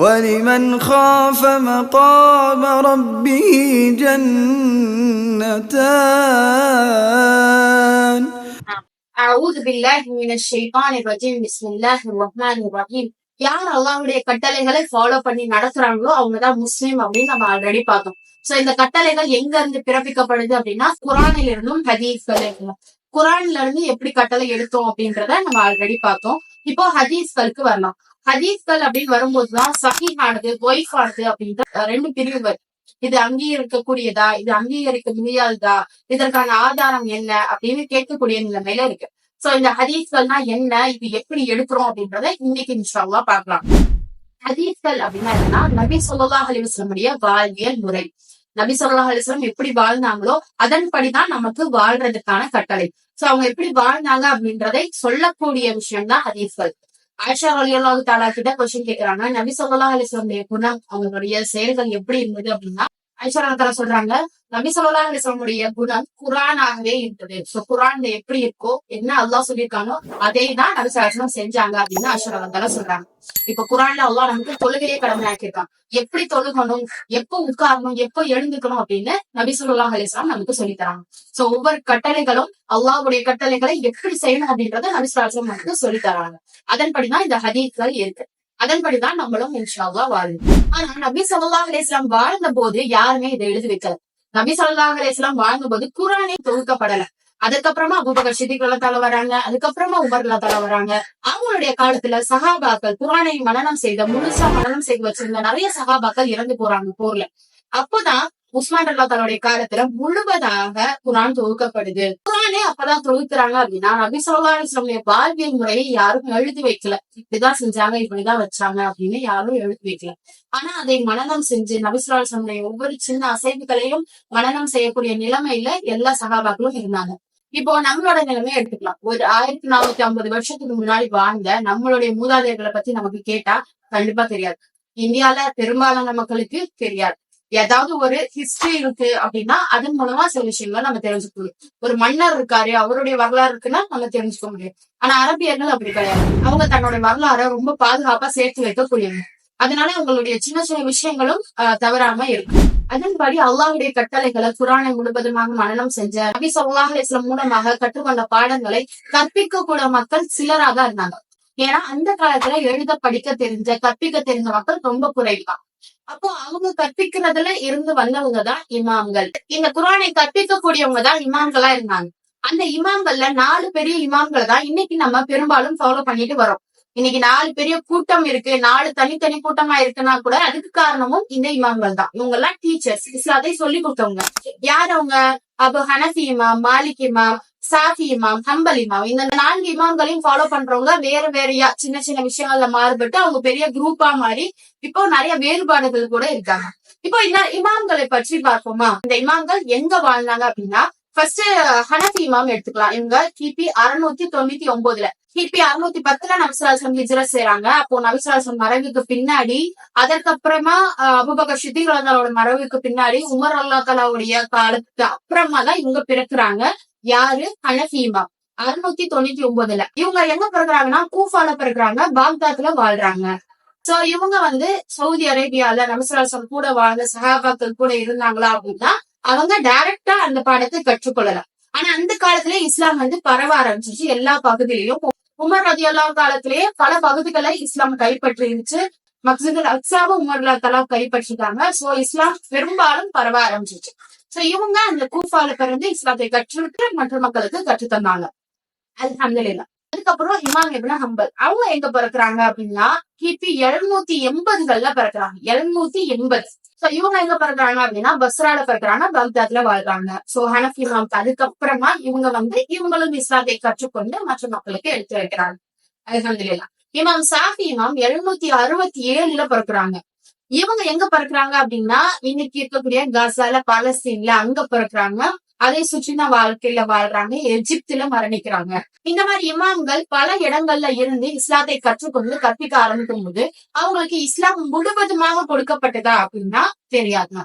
ولمن خاف مقام ربه جنتان أعوذ بالله من الشيطان الرجيم بسم الله الرحمن الرحيم யார் அல்லாஹ்வுடைய கட்டளைகளை ஃபாலோ பண்ணி நடத்துறாங்களோ அவங்கதான் முஸ்லீம் அப்படின்னு நம்ம ஆல்ரெடி பார்த்தோம் சோ இந்த கட்டளைகள் எங்க இருந்து பிறப்பிக்கப்படுது அப்படின்னா குரானில் இருந்தும் ஹதீஸ்கள் இருந்தும் குரான்ல இருந்து எப்படி கட்டளை எடுத்தோம் அப்படின்றத நம்ம ஆல்ரெடி பார்த்தோம் இப்போ ஹதீஸ்களுக்கு வரலாம் ஹதீஸ்கள் அப்படின்னு வரும்போதுதான் சஹிஹானது ஒய்ஃபானது அப்படின்ற ரெண்டு பிரிவு இது அங்கீகரிக்கக்கூடியதா? இது அங்கீகரிக்க முடியாததா இதற்கான ஆதாரம் என்ன? அப்படின்னு கேட்கக்கூடிய நிலைமையில இருக்கு. சோ இந்த ஹதீஸ்கள்னா என்ன? இது எப்படி எடுக்கிறோம் அப்படின்றத இன்னைக்கு இன்ஷாவா பாக்கலாம் ஹதீஸ்கள் அப்படின்னா என்னன்னா நபி ஸல்லல்லாஹு அலைஹி வாழ்வியல் முறை. நபி சொல்லா அலிஸ்லம் எப்படி வாழ்ந்தாங்களோ அதன்படிதான் நமக்கு வாழ்றதுக்கான கட்டளை. சோ அவங்க எப்படி வாழ்ந்தாங்க அப்படின்றதை சொல்லக்கூடிய விஷயம் தான் ஹதீஸ்கள். ஆயிஷா அலியல்லாஹு தாலா கிட்ட கொஸ்டின் கேக்குறாங்க. நபி சொல்லா அலிஸ்லாம் குணம் அவங்களுடைய செயல்கள் எப்படி இருந்தது அப்படின்னா ஐஷா சொல்றாங்க. நபி ஸல்லல்லாஹு அலைஹி குணம் குரானாகவே இருந்தது சோ குரான்ல எப்படி இருக்கோ என்ன அல்லாஹ் சொல்லியிருக்கானோ அதே தான் நபி செஞ்சாங்க அப்படின்னு ஐஷா சொல்றாங்க. இப்ப குரான்ல அல்லாஹ் நமக்கு தொழுகையே கடமையாக்கியிருக்கான் எப்படி தொழுகணும் எப்போ உட்காரணும் எப்போ எழுந்துக்கணும் அப்படின்னு நபி ஸல்லல்லாஹு அலிஸ்லாம் நமக்கு சொல்லி தராங்க. சோ ஒவ்வொரு கட்டளைகளும் அல்லாஹுடைய கட்டளைகளை எப்படி செய்யணும் அப்படின்றத நபி நமக்கு சொல்லி தராங்க. அதன்படிதான் இந்த ஹதீஸ்கள் இருக்கு. அதன்படிதான் நம்மளும் இன்ஷால்லா வாழும். ஆனா நபி சல்லாஹ் அலிஸ்லாம் வாழ்ந்த போது யாருமே இதை எழுதி வைக்கல. நபி சல்லாஹ் அலிஸ்லாம் வாழ்ந்த போது குரானே தொகுக்கப்படல. அதுக்கப்புறமா அபுபகர் சித்திகள தலை வராங்க. அதுக்கப்புறமா உமர்ல தலை வராங்க. அவங்களுடைய காலத்துல சகாபாக்கள் குரானை மனநம் செய்த முழுசா மனநம் செய்து வச்சிருந்த நிறைய சகாபாக்கள் இறந்து போறாங்க போர்ல. அப்போதான் உஸ்மான் அல்லா தன்னுடைய காலத்துல முழுவதாக குரான் தொகுக்கப்படுது. குரானே அப்பதான் தொகுக்கிறாங்க அப்படின்னா நபி சொல்லா அலிஸ்லாமுடைய வாழ்வியல் முறையை யாரும் எழுதி வைக்கல. இப்படிதான் செஞ்சாங்க இப்படிதான் வச்சாங்க அப்படின்னு யாரும் எழுதி வைக்கல. ஆனா அதை மனநம் செஞ்சு நபிசுல்லா அலிஸ்லாமுடைய ஒவ்வொரு சின்ன அசைவுகளையும் மனநம் செய்யக்கூடிய நிலைமையில எல்லா சகாபாக்களும் இருந்தாங்க. இப்போ நம்மளோட நிலைமையை எடுத்துக்கலாம். ஒரு ஆயிரத்தி நானூத்தி ஐம்பது வருஷத்துக்கு முன்னாடி வாழ்ந்த நம்மளுடைய மூதாதையர்களை பத்தி நமக்கு கேட்டா கண்டிப்பா தெரியாது. இந்தியால பெரும்பாலான மக்களுக்கு தெரியாது. ஏதாவது ஒரு ஹிஸ்டரி இருக்கு அப்படின்னா அதன் மூலமா சில விஷயங்களை நம்ம தெரிஞ்சுக்க முடியும் ஒரு மன்னர் இருக்காரு அவருடைய வரலாறு இருக்குன்னா நம்ம தெரிஞ்சுக்க முடியும். ஆனா அரபியர்கள் அப்படி கிடையாது. அவங்க தன்னோட வரலாறை ரொம்ப பாதுகாப்பா சேர்த்து வைக்கக்கூடியவங்க. அதனால அவங்களுடைய சின்ன சின்ன விஷயங்களும் ஆஹ், தவறாம இருக்கும் அதன்படி அல்லாஹுடைய கட்டளைகளை குரானை முழுவதுமாக மனனம் செஞ்ச நபி ஸல்லல்லாஹு அலைஹி மூலமாக கற்றுக்கொண்ட பாடங்களை கற்பிக்க கூட மக்கள் சிலராக இருந்தாங்க. ஏன்னா அந்த காலத்துல எழுத படிக்க தெரிஞ்ச கற்பிக்க தெரிஞ்ச மக்கள் ரொம்ப குறைவுதான் அப்போ அவங்க கற்பிக்கிறதுல இருந்து வந்தவங்க தான் இமாம்கள். இந்த குரானை கற்பிக்க கூடியவங்க தான் இமாம்களா இருந்தாங்க. அந்த இமாம்கள்ல நாலு பெரிய இமாம்களை தான் இன்னைக்கு நம்ம பெரும்பாலும் ஃபாலோ பண்ணிட்டு வரோம் இன்னைக்கு நாலு பெரிய கூட்டம் இருக்கு. நாலு தனித்தனி கூட்டமா இருக்குன்னா கூட அதுக்கு காரணமும் இந்த இமாம்கள் தான் இவங்க எல்லாம் டீச்சர்ஸ் இஸ்லாத்தை சொல்லி கொடுத்தவங்க. யார் அவங்க? அபு ஹனஃபி இமாம் மாலிக் இமாம் சாஃபி இமாம் ஹம்பல் இமாம். இந்த நான்கு இமாம்களையும் ஃபாலோ பண்றவங்க வேற வேறையா சின்ன சின்ன விஷயங்கள்ல மாறுபட்டு அவங்க பெரிய குரூப்பா மாறி இப்போ நிறைய வேறுபாடுகள் கூட இருக்காங்க. இப்போ இந்த இமாம்களை பற்றி பார்ப்போமா? இந்த இமாம்கள் எங்க வாழ்ந்தாங்க அப்படின்னா ஃபர்ஸ்ட் ஹனஃபி இமாம் எடுத்துக்கலாம். இவங்க கிபி அறுநூத்தி தொண்ணூத்தி ஒன்பதுல கிபி அறுநூத்தி பத்துல நபிசுலாசம் ஹிஜ்ரத் செய்யறாங்க அப்போ நபிசுலாசம் மறைவுக்கு பின்னாடி அதற்கப்புறமா அபுபகர் அபூபக்கர் சித்திகளோட மறைவுக்கு பின்னாடி உமர் அல்லா தலாவுடைய காலத்துக்கு அப்புறமா தான் இவங்க பிறக்குறாங்க. யாரு? ஹனஃபீமா. அறுநூத்தி தொண்ணூத்தி ஒன்பதுல இவங்க எங்க பிறகுறாங்கன்னா கூஃபால பிறகுறாங்க பாக்தாத்ல வாழ்றாங்க. சோ இவங்க வந்து சவுதி அரேபியால ரமசராசன் கூட வாழ்ந்த சஹாபாக்கள் கூட இருந்தாங்களா அப்படின்னா அவங்க டைரக்டா அந்த பாடத்தை கற்றுக்கொள்ளலாம். ஆனா அந்த காலத்துல இஸ்லாம் வந்து பரவ ஆரம்பிச்சிச்சு எல்லா பகுதியிலயும் உமர் ரதியல்லா காலத்திலேயே பல பகுதிகளை இஸ்லாம் கைப்பற்றிருச்சு. மக்சிதுல் அக்ஸாவும் உமர்லா தலா கைப்பற்றிட்டாங்க. சோ இஸ்லாம் பெரும்பாலும் பரவ ஆரம்பிச்சிச்சு. சோ இவங்க அந்த கூஃபால பிறந்து இஸ்லாத்தை கற்றுவிட்டு மற்ற மக்களுக்கு கற்று தந்தாங்க அல்ஹம்துலில்லாஹ் அதுக்கப்புறம் இமாம் இப்னு ஹம்பல். அவங்க எங்க பிறக்குறாங்க அப்படின்னா கிபி எழுநூத்தி எண்பதுகள்ல பிறக்குறாங்க. எழுநூத்தி எண்பது. சோ இவங்க எங்க பிறக்குறாங்க அப்படின்னா பஸ்ரால பிறக்குறாங்க பக்தாத்ல வாழ்றாங்க. சோ ஹனஃபி இமாம் அதுக்கப்புறமா இவங்க வந்து இவங்களும் இஸ்லாத்தை கற்றுக்கொண்டு மற்ற மக்களுக்கு எடுத்து வைக்கிறாங்க. அல்ஹம்துலில்லாஹ் இமாம் சாஃபி இமாம் எழுநூத்தி அறுபத்தி ஏழுல பிறக்குறாங்க. இவங்க எங்க பிறக்குறாங்க அப்படின்னா இன்னைக்கு இருக்கக்கூடிய காசால பாலஸ்தீன்ல அங்க பிறக்குறாங்க. அதை சுற்றின வாழ்க்கையில வாழ்றாங்க. எஜிப்துல மரணிக்கிறாங்க. இந்த மாதிரி இமாம்கள் பல இடங்கள்ல இருந்து இஸ்லாத்தை கற்றுக்கொண்டு கற்பிக்க ஆரம்பிக்கும் போது அவங்களுக்கு இஸ்லாம் முழுவதுமாக கொடுக்கப்பட்டதா அப்படின்னா தெரியாது.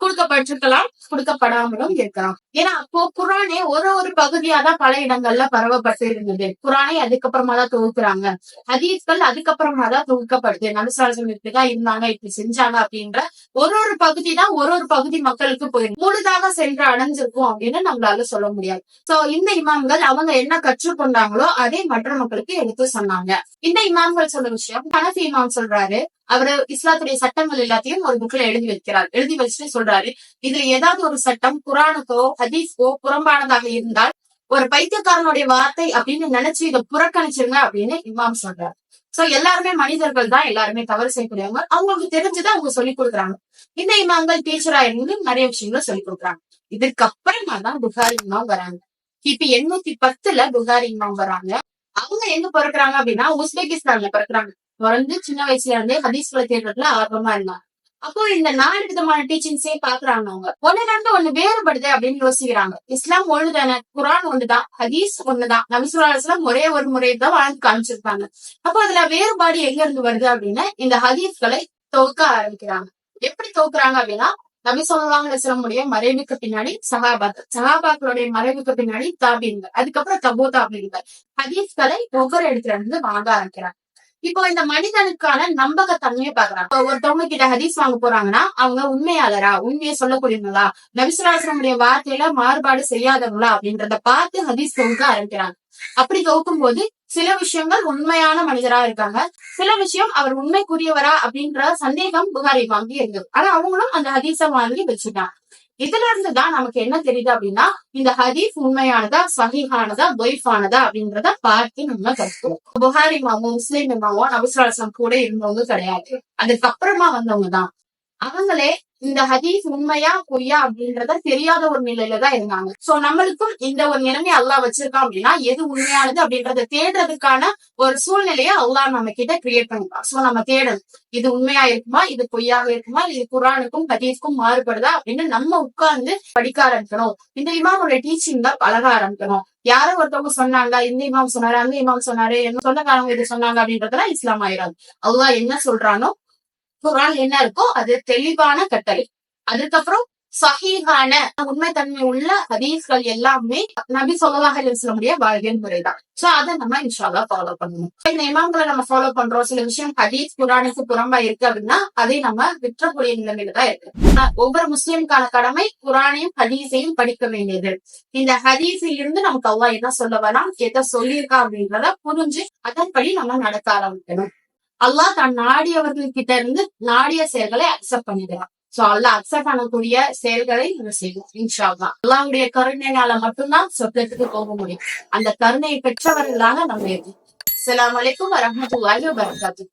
கொடுக்கப்பட்டிருக்கலாம் கொடுக்கப்படாமலும் இருக்கலாம். ஏன்னா அப்போ குரானே ஒரு ஒரு பகுதியா தான் பல இடங்கள்ல பரவப்பட்டு இருந்தது குரானே அதுக்கப்புறமா தான் தொகுக்குறாங்க. ஹதீஸ்கள் அதுக்கப்புறமா தான் தொகுக்கப்படுது. நபிசாசம் இப்படிதான் இருந்தாங்க இப்படி செஞ்சாங்க அப்படின்ற ஒரு ஒரு பகுதி தான் ஒரு ஒரு பகுதி மக்களுக்கு போயிடும் முழுதாக சென்று அடைஞ்சிருக்கும் அப்படின்னு நம்மளால சொல்ல முடியாது. சோ இந்த இமாம்கள் அவங்க என்ன கற்றுக்கொண்டாங்களோ அதை மற்ற மக்களுக்கு எடுத்து சொன்னாங்க. இந்த இமாம்கள் சொல்ற விஷயம் கனசி இமாம் சொல்றாரு அவரு இஸ்லாத்துடைய சட்டங்கள் எல்லாத்தையும் ஒரு புக்ல எழுதி வைக்கிறார். எழுதி வச்சுட்டு சொல்றாரு இதுல ஏதாவது ஒரு சட்டம் குரானுக்கோ ஹதீஸ்க்கோ புறம்பானதாக இருந்தால் ஒரு பைத்தியக்காரனுடைய வார்த்தை அப்படின்னு நினைச்சு இதை புறக்கணிச்சிருங்க அப்படின்னு இமாம் சொல்றாரு. சோ எல்லாருமே மனிதர்கள் தான் எல்லாருமே தவறு செய்யக்கூடியவங்க. அவங்களுக்கு தெரிஞ்சதை அவங்க சொல்லி கொடுக்குறாங்க. இந்த இமாம்கள் டீச்சரா இருந்து நிறைய விஷயங்களை சொல்லி கொடுக்குறாங்க. இதுக்கப்புறமா தான் புகாரி இமாம் வராங்க. கிபி எண்ணூத்தி பத்துல புகாரி இமாம் வராங்க. அவங்க எங்க பிறக்குறாங்க அப்படின்னா உஸ்பெகிஸ்தான்ல பிறக்குறாங்க. பிறந்து சின்ன வயசுல இருந்தே ஹதீஸ்களை தேடுறதுல ஆர்வமா இருந்தாங்க. அப்போ இந்த நாலு விதமான டீச்சிங்ஸே பாக்குறாங்க அவங்க. ஒண்ணுல ரெண்டு ஒண்ணு வேறுபடுது அப்படின்னு யோசிக்கிறாங்க. இஸ்லாம் ஒண்ணுதானே? குரான் ஒண்ணுதான் ஹதீஸ் ஒண்ணுதான். நபிசுல்லாஸ்லாம் ஒரே ஒரு முறை தான் வாழ்ந்து காமிச்சிருப்பாங்க அப்போ அதுல வேறுபாடு எங்க இருந்து வருது அப்படின்னா இந்த ஹதீஸ்களை தொகுக்க ஆரம்பிக்கிறாங்க. எப்படி தோக்குறாங்க அப்படின்னா நபி சொல்லாஹ் அலிஸ்லமுடைய மறைவுக்கு பின்னாடி சஹாபாத் சஹாபாக்களுடைய மறைவுக்கு பின்னாடி தாபீன்கள் அதுக்கப்புறம் தபோ தாபீன்கள். ஹதீஸ்களை ஒவ்வொரு இடத்துல இருந்து வாங்க ஆரம்பிக்கிறாங்க. இப்போ இந்த மனிதனுக்கான நம்பகத்தன்மையை பாக்குறாங்க இப்போ ஒருத்தவங்க கிட்ட ஹதீஸ் வாங்க போறாங்கன்னா அவங்க உண்மையாளரா உண்மையை சொல்லக்கூடியவங்களா நபிசுராசனுடைய வார்த்தையில மாறுபாடு செய்யாதவங்களா அப்படின்றத பார்த்து ஹதீஸ் தொகுக்க ஆரம்பிக்கிறாங்க. அப்படி தொகுக்கும் போது சில விஷயங்கள் உண்மையான மனிதரா இருக்காங்க. சில விஷயம் அவர் உண்மைக்குரியவரா அப்படின்ற சந்தேகம் புகாரி வாங்கி இருந்தது ஆனா அவங்களும் அந்த ஹதீஸ வாங்கி வச்சுட்டாங்க. இதுல இருந்து தான் நமக்கு என்ன தெரியுது அப்படின்னா இந்த ஹதீஸ் உண்மையானதா சஹீஹானதா பொய்ஃபானதா அப்படின்றத பார்த்து நம்ம கத்துவோம் புகாரி மாமோ முஸ்லீம் மாமோ நபிசுலாசம் கூட இருந்தவங்க கிடையாது. அதுக்கப்புறமா வந்தவங்க தான். அவங்களே இந்த ஹதீஸ் உண்மையா பொய்யா அப்படின்றத தெரியாத ஒரு நிலையில தான் இருந்தாங்க. சோ நம்மளுக்கும் இந்த ஒரு நிலைமை அல்லா வச்சிருக்கான் அப்படின்னா எது உண்மையானது அப்படின்றத தேடுறதுக்கான ஒரு சூழ்நிலையை அல்லா நம்ம கிட்ட கிரியேட் பண்ணிருக்கான் சோ நம்ம தேடணும். இது உண்மையா இருக்குமா? இது பொய்யாக இருக்குமா? இது குரானுக்கும் ஹதீஸ்க்கும் மாறுபடுதா அப்படின்னு நம்ம உட்கார்ந்து படிக்க ஆரம்பிக்கணும். இந்த இமாமோட தான் பழக ஆரம்பிக்கணும். யாரோ ஒருத்தவங்க சொன்னாங்க இந்த இமாம் சொன்னாரு அந்த இமாம் சொன்னாரு என்ன சொந்தக்காரங்க இது சொன்னாங்க அப்படின்றதுலாம் இஸ்லாம் ஆயிராது. அல்லா என்ன சொல்றானோ குரான் என்ன இருக்கோ அது தெளிவான கட்டளை. அதுக்கப்புறம் சஹீஹான உண்மைத்தன்மை உள்ள ஹதீஸ்கள் எல்லாமே நபி சொல்லலாக சொல்லக்கூடிய வாழ்வியல் முறைதான். சோ அதை நம்ம இன்ஷால்லா ஃபாலோ பண்ணணும். இந்த இமாம்களை நம்ம ஃபாலோ பண்றோம். சில விஷயம் ஹதீஸ் குரானுக்கு புறம்பா இருக்கு அப்படின்னா அதை நம்ம விற்றக்கூடிய நிலைமையில தான் இருக்கு. ஒவ்வொரு முஸ்லிமுக்கான கடமை குரானையும் ஹதீஸையும் படிக்க வேண்டியது. இந்த ஹதீஸில் இருந்து நமக்கு அவ்வா என்ன சொல்ல வரலாம் எதை சொல்லியிருக்கா அப்படின்றத புரிஞ்சு அதன்படி நம்ம நடக்க ஆரம்பிக்கணும். அல்லாஹ் தான் நாடியவர்கள் கிட்ட இருந்து நாடிய செயல்களை அக்செப்ட் பண்ணிடுறான் சோ அல்லாஹ் அக்செப்ட் பண்ணக்கூடிய செயல்களை நம்ம செய்வோம் இன்ஷா அல்லாஹ் அல்லாஹ்வுடைய மட்டும்தான் சொர்க்கத்துக்கு போக முடியும். அந்த கருணையை பெற்றவர்களாக நம்ம இருக்கும் அலாம் அலைக்கும் வரஹ்மத்துல்லாஹி வரகாத்து